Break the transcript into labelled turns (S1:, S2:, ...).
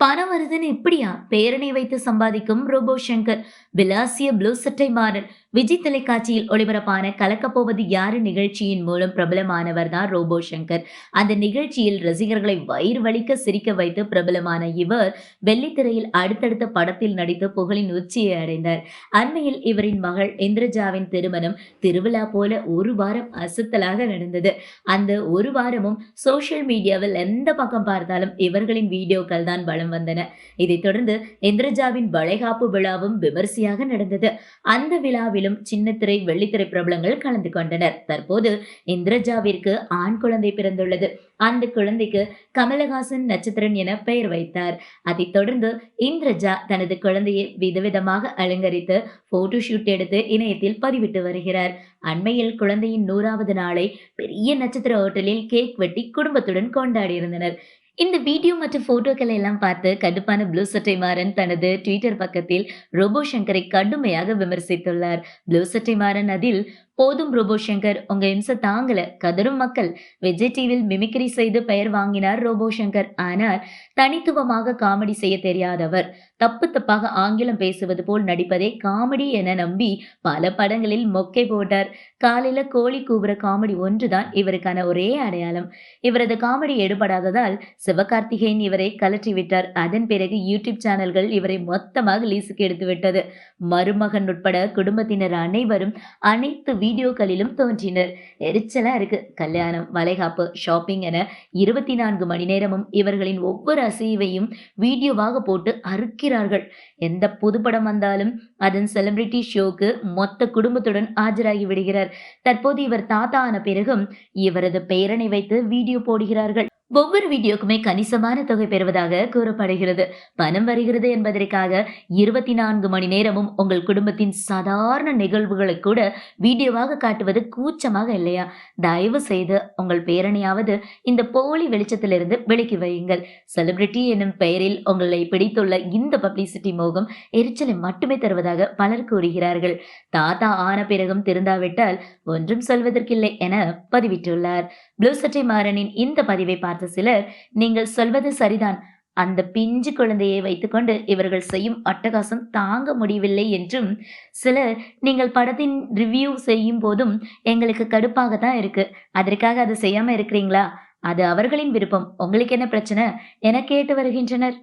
S1: பணம் வருதுன்னு இப்படியா பேரணி வைத்து சம்பாதிக்கும் ரோபோ சங்கர் விலாசிய ப்ளூ சட்டை மாறன் விஜய் தொலைக்காட்சியில் ஒளிபரப்பான கலக்கப்போவது யாரு நிகழ்ச்சியின் மூலம் பிரபலமானவர் தான் ரோபோ சங்கர். அந்த நிகழ்ச்சியில் ரசிகர்களை வயிறு வலிக்க சிரிக்க வைத்து பிரபலமான இவர் வெள்ளித்திரையில் அடுத்தடுத்த படத்தில் நடித்து புகழின் உச்சியை அடைந்தார். அண்மையில் இவரின் மகள் இந்திரஜாவின் திருமணம் திருவிழா போல ஒரு வாரம் அசத்தலாக நடந்தது. அந்த ஒரு வாரமும் சோசியல் மீடியாவில் எந்த பக்கம் பார்த்தாலும் இவர்களின் வீடியோக்கள் தான் வலம் வந்தன. இதைத் தொடர்ந்து இந்திரஜாவின் வளைகாப்பு விழாவும் விமர்சையாக நடந்தது. அந்த விழாவில் விழாவிலும் சின்னத்திரை வெள்ளித்திரை பிரபலங்கள் கலந்து கொண்டனர். தற்போது இந்திரஜாவிற்கு ஆண் குழந்தை பிறந்துள்ளது. அந்த குழந்தைக்கு கமலஹாசன் நட்சத்திரன் என பெயர் வைத்தார். அதைத் தொடர்ந்து இந்திரஜா தனது குழந்தையை விதவிதமாக அலங்கரித்து போட்டோ ஷூட் எடுத்து இணையத்தில் பதிவிட்டு வருகிறார். அண்மையில் குழந்தையின் நூறாவது நாளை பெரிய நட்சத்திர ஹோட்டலில் கேக் வெட்டி குடும்பத்துடன் கொண்டாடியிருந்தனர் இந்த வீடியோ மற்றும் போட்டோக்களை எல்லாம் பார்த்து கடுப்பான ப்ளூ சட்டை மாறன் தனது ட்விட்டர் பக்கத்தில் ரோபோ சங்கரை கடுமையாக விமர்சித்துள்ளார். ப்ளூ சட்டை மாறன் அதில் போதும் ரோபோ சங்கர் உங்க இம்ச தாங்கல. கதரும் மக்கள். விஜய் டிவியில் மிமிக்ரி செய்து பெயர் வாங்கினார் ரோபோ சங்கர் ஆனால் தனித்துவமாக காமெடி செய்ய தெரியாதவர். தப்பு தப்பாக ஆங்கிலம் பேசுவது போல் நடிப்பதே காமெடி என நம்பி பல படங்களில் மொக்கை போட்டார். காலையில கோழி கூவுற காமெடி ஒன்றுதான் இவருக்கான ஒரே அடையாளம். இவரது காமெடி எடுபடாததால் சிவகார்த்திகேயன் இவரை கலற்றி விட்டார் அதன் பிறகு யூடியூப் சேனல்கள் இவரை மொத்தமாக லீஸுக்கு எடுத்து விட்டது மருமகன் உட்பட குடும்பத்தினர் அனைவரும் அனைத்து வீடியோக்களிலும் தோன்றினர். எரிச்சலா இருக்கு. கல்யாணம் வளைகாப்பு ஷாப்பிங் என இருபத்தி நான்கு மணி நேரமும் இவர்களின் ஒவ்வொரு அசைவையும் வீடியோவாக போட்டு அறுக்கிறார்கள். எந்த புதுப்படம் வந்தாலும் அதன் செலிபிரிட்டி ஷோக்கு மொத்த குடும்பத்துடன் ஆஜராகி விடுகிறார். தற்போது இவர் தாத்தா ஆன பிறகும் இவரது பெயரனை வைத்து வீடியோ போடுகிறார்கள். ஒவ்வொரு வீடியோக்குமே கணிசமான தொகை பெறுவதாக கூறப்படுகிறது. பணம் வருகிறது என்பதற்காக இருபத்தி நான்கு மணி நேரமும் உங்கள் குடும்பத்தின் சாதாரண நிகழ்வுகளை கூட வீடியோவாக காட்டுவது கூச்சமாக இல்லையா? தயவு செய்து உங்கள் பேரணியாவது இந்த போலி வெளிச்சத்திலிருந்து விலக்கி வையுங்கள். செலிபிரிட்டி என்னும் பெயரில் உங்களை பிடித்துள்ள இந்த பப்ளிசிட்டி மோகம் எரிச்சலை மட்டுமே தருவதாக பலர் கூறுகிறார்கள். தாத்தா ஆன பிறகும் திருந்தாவிட்டால் ஒன்றும் சொல்வதற்கில்லை என பதிவிட்டுள்ளார். ப்ளூ சட்டை மாறனின் இந்த பதிவை பார்த்த சிலர் நீங்கள் சொல்வது சரிதான். அந்த பிஞ்சு குழந்தையை வைத்துக்கொண்டு இவர்கள் செய்யும் அட்டகாசம் தாங்க முடியவில்லை என்றும் சிலர் நீங்கள் படத்தின் ரிவ்யூ செய்யும் போதும் எங்களுக்கு கடுப்பாக தான் இருக்கு. அதற்காக அது செய்யாம இருக்கிறீங்களா? அது அவர்களின் விருப்பம். உங்களுக்கு என்ன பிரச்சனை? என கேட்டு வருகின்றனர்.